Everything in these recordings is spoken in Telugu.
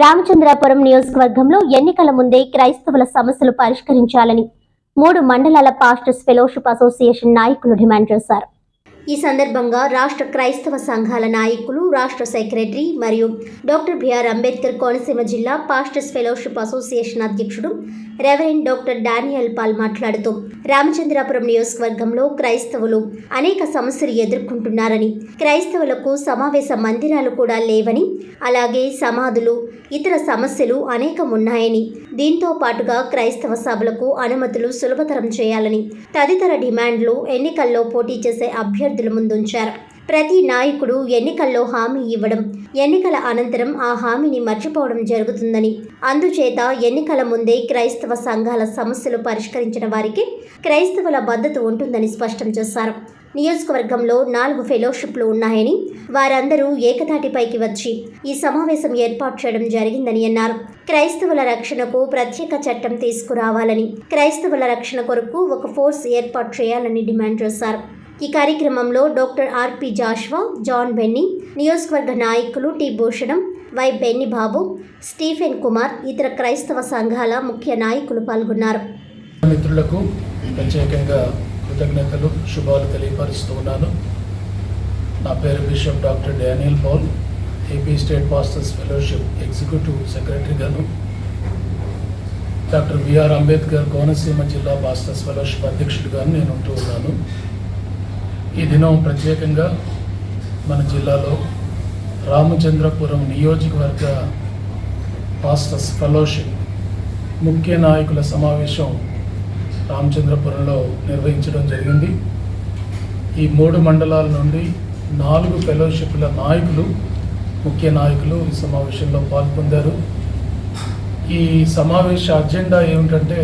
రామచంద్రాపురం నియోజకవర్గంలో ఎన్నికల ముందే క్రైస్తవుల సమస్యలు పరిష్కరించాలని మూడు మండలాల పాస్టర్స్ ఫెలోషిప్ అసోసియేషన్ నాయకులు డిమాండ్ చేశారు. ఈ సందర్భంగా రాష్ట్ర క్రైస్తవ సంఘాల నాయకులు రాష్ట్ర సెక్రటరీ మరియు డాక్టర్ బిఆర్ అంబేద్కర్ కోనసీమ జిల్లా పాస్టర్స్ ఫెలోషిప్ అసోసియేషన్ అధ్యక్షుడు రెవరెండ్ డాక్టర్ డానియల్ పాల్ మాట్లాడుతూ రామచంద్రాపురం నియోజకవర్గంలో క్రైస్తవులు అనేక సమస్యలు ఎదుర్కొంటున్నారని క్రైస్తవులకు సమావేశ మందిరాలు కూడా లేవని అలాగే సమాధులు ఇతర సమస్యలు అనేకం ఉన్నాయని దీంతో పాటుగా క్రైస్తవ సభలకు అనుమతులు సులభతరం చేయాలని తదితర డిమాండ్లు ఎన్నికల్లో పోటీ చేసే అభ్యర్థి అభ్యర్థుల ముందుంచారు ప్రతి నాయకుడు ఎన్నికల్లో హామీ ఇవ్వడం ఎన్నికల అనంతరం ఆ హామీని మర్చిపోవడం జరుగుతుందని. అందుచేత ఎన్నికల ముందే క్రైస్తవ సంఘాల సమస్యలు పరిష్కరించిన వారికి క్రైస్తవుల మద్దతు ఉంటుందని స్పష్టం చేశారు. నియోజకవర్గంలో నాలుగు ఫెలోషిప్లు ఉన్నాయని వారందరూ ఏకతాటిపైకి వచ్చి ఈ సమావేశం ఏర్పాటు చేయడం జరిగిందని అన్నారు. క్రైస్తవుల రక్షణకు ప్రత్యేక చట్టం తీసుకురావాలని క్రైస్తవుల రక్షణ కొరకు ఒక ఫోర్స్ ఏర్పాటు చేయాలని డిమాండ్ చేశారు. ఈ కార్యక్రమంలో doctor R P Joshua John Benny నియోజకవర్గ నాయకులు T Bhushanam Y Benny Babu Stephen Kumar ఇతర క్రైస్తవ సంఘాల ముఖ్య నాయకులు పాల్గొన్నారు. మిత్రులకు ప్రత్యేకంగా కృతజ్ఞతలు శుభాలు తెలియపరుస్తూ ఉన్నాను. నా పేరు bishop doctor Daniel Paul A P state pastors fellowship executive సెక్రటరీగాను. Doctor B R Ambedkar Konaseema జిల్లా పాస్టర్స్ ఫెలోషిప్ అధ్యక్షుడిగాను నేను ఉంటూ ఉన్నాను. ఈ దినం ప్రత్యేకంగా మన జిల్లాలో రామచంద్రపురం నియోజకవర్గ పాస్టర్స్ ఫెలోషిప్ ముఖ్య నాయకుల సమావేశం రామచంద్రపురంలో నిర్వహించడం జరిగింది. ఈ మూడు మండలాల నుండి నాలుగు ఫెలోషిప్ల నాయకులు ముఖ్య నాయకులు ఈ సమావేశంలో పాల్గొందారు ఈ సమావేశ అజెండా ఏమిటంటే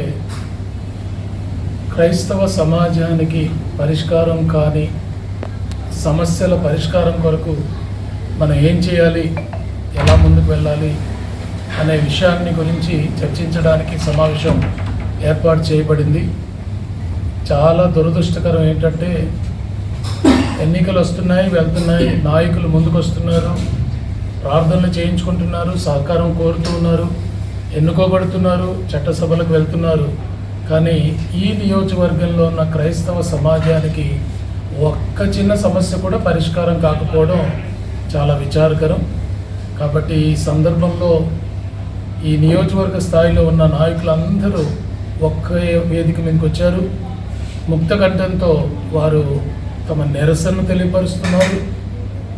క్రైస్తవ సమాజానికి పరిష్కారం కాని సమస్యల పరిష్కారం కొరకు మనం ఏం చేయాలి ఎలా ముందుకు వెళ్ళాలి అనే విషయాన్ని గురించి చర్చించడానికి సమావేశం ఏర్పాటు చేయబడింది. చాలా దురదృష్టకరం ఏంటంటే ఎన్నికలు వస్తున్నాయి వెళ్తున్నాయి నాయకులు ముందుకు వస్తున్నారు ప్రార్థనలు చేయించుకుంటున్నారు సహకారం కోరుతూ ఉన్నారు ఎన్నుకోబడుతున్నారు చట్టసభలకు వెళ్తున్నారు. కానీ ఈ నియోజకవర్గంలో ఉన్న క్రైస్తవ సమాజానికి ఒక్క చిన్న సమస్య కూడా పరిష్కారం కాకపోవడం చాలా విచారకరం. కాబట్టి ఈ సందర్భంలో ఈ నియోజకవర్గ స్థాయిలో ఉన్న నాయకులందరూ ఒక్క వేదిక మీదకి వచ్చారు. ముక్త కంఠంతో వారు తమ నిరసనను తెలియపరుస్తున్నారు.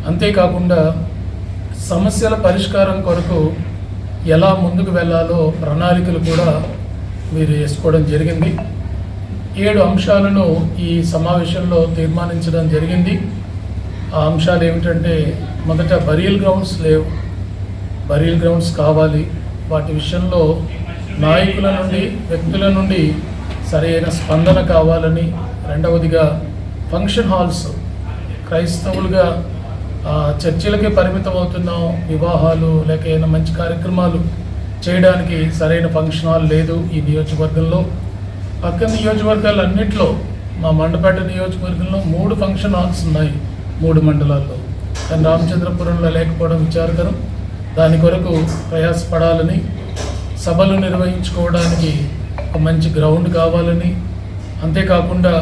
అంతేకాకుండా సమస్యల పరిష్కారం కొరకు ఎలా ముందుకు వెళ్ళాలో ప్రణాళికలు కూడా మీరు వేసుకోవడం జరిగింది. ఏడు అంశాలను ఈ సమావేశంలో తీర్మానించడం జరిగింది. ఆ అంశాలు ఏమిటంటే మొదట బరియల్ గ్రౌండ్స్ లేవు. బరియల్ గ్రౌండ్స్ కావాలి. వాటి విషయంలో నాయకుల నుండి వ్యక్తుల నుండి సరైన స్పందన కావాలని రెండవదిగా ఫంక్షన్ హాల్స్ క్రైస్తవులుగా చర్చిలకే పరిమితం అవుతున్నాం. వివాహాలు లేక ఏమైనా మంచి కార్యక్రమాలు చేయడానికి సరైన ఫంక్షన్ హాల్ లేదు ఈ నియోజకవర్గంలో. పక్క నియోజకవర్గాలు అన్నింటిలో మా మండపేట నియోజకవర్గంలో మూడు ఫంక్షన్ హాల్స్ ఉన్నాయి మూడు మండలాల్లో. కానీ రామచంద్రపురంలో లేకపోవడం విచారకరం. దాని కొరకు ప్రయాసపడాలని సభలు నిర్వహించుకోవడానికి ఒక మంచి గ్రౌండ్ కావాలని అంతేకాకుండా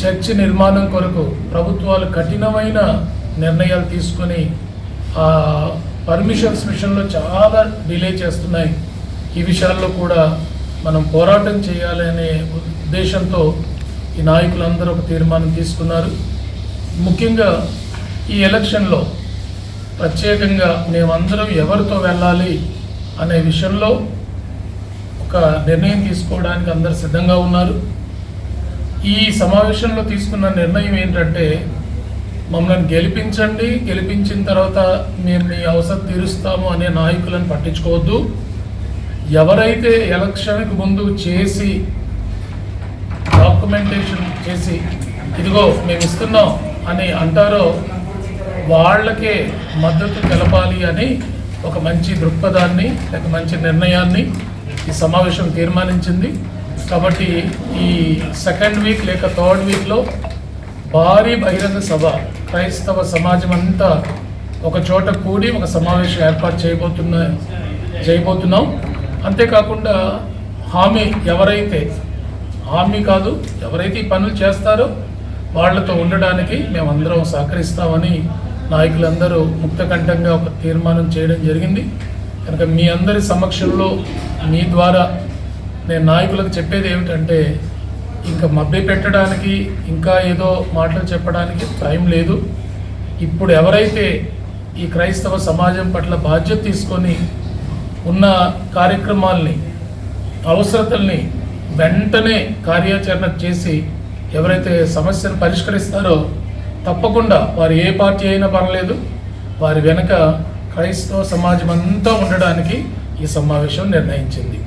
చర్చి నిర్మాణం కొరకు ప్రభుత్వాలు కఠినమైన నిర్ణయాలు తీసుకొని ఆ పర్మిషన్స్ విషయంలో చాలా డిలే చేస్తున్నాయి. ఈ విషయాల్లో కూడా మనం పోరాటం చేయాలి అనే ఉద్దేశంతో ఈ నాయకులందరూ ఒక తీర్మానం తీసుకున్నారు. ముఖ్యంగా ఈ ఎలక్షన్లో ప్రత్యేకంగా మేమందరం ఎవరితో వెళ్ళాలి అనే విషయంలో ఒక నిర్ణయం తీసుకోవడానికి అందరు సిద్ధంగా ఉన్నారు. ఈ సమావేశంలో తీసుకున్న నిర్ణయం ఏంటంటే మమ్మల్ని గెలిపించండి గెలిపించిన తర్వాత మేము మీ అవసరం తీరుస్తాము అనే నాయకులను పట్టించుకోవద్దు. ఎవరైతే ఎలక్షన్కి ముందు చేసి డాక్యుమెంటేషన్ చేసి ఇదిగో మేము ఇస్తున్నాం అని అంటారో వాళ్ళకే మద్దతు తెలపాలి అని ఒక మంచి దృక్పథాన్ని లేక మంచి నిర్ణయాన్ని ఈ సమావేశం తీర్మానించింది. కాబట్టి ఈ సెకండ్ వీక్ లేక థర్డ్ వీక్లో భారీ బహిరంగ సభ క్రైస్తవ సమాజం అంతా ఒక చోట కూడి ఒక సమావేశం ఏర్పాటు చేయబోతున్న చేయబోతున్నాం. అంతేకాకుండా హామీ ఎవరైతే హామీ కాదు ఎవరైతే ఈ పనులు చేస్తారో వాళ్ళతో ఉండడానికి మేమందరం సహకరిస్తామని నాయకులందరూ ముక్తకంఠంగా ఒక తీర్మానం చేయడం జరిగింది. కనుక మీ అందరి సమక్షంలో మీ ద్వారా నేను నాయకులకు చెప్పేది ఏమిటంటే ఇంకా మభ్య పెట్టడానికి ఇంకా ఏదో మాటలు చెప్పడానికి టైం లేదు. ఇప్పుడు ఎవరైతే ఈ క్రైస్తవ సమాజం పట్ల బాధ్యత తీసుకొని ఉన్న కార్యక్రమాల్ని అవసరతల్ని వెంటనే కార్యాచరణ చేసి ఎవరైతే సమస్యను పరిష్కరిస్తారో తప్పకుండా వారు ఏ పార్టీ అయినా పర్లేదు వారి వెనక క్రైస్తవ సమాజం అంతా ఉండడానికి ఈ సమావేశం నిర్ణయించింది.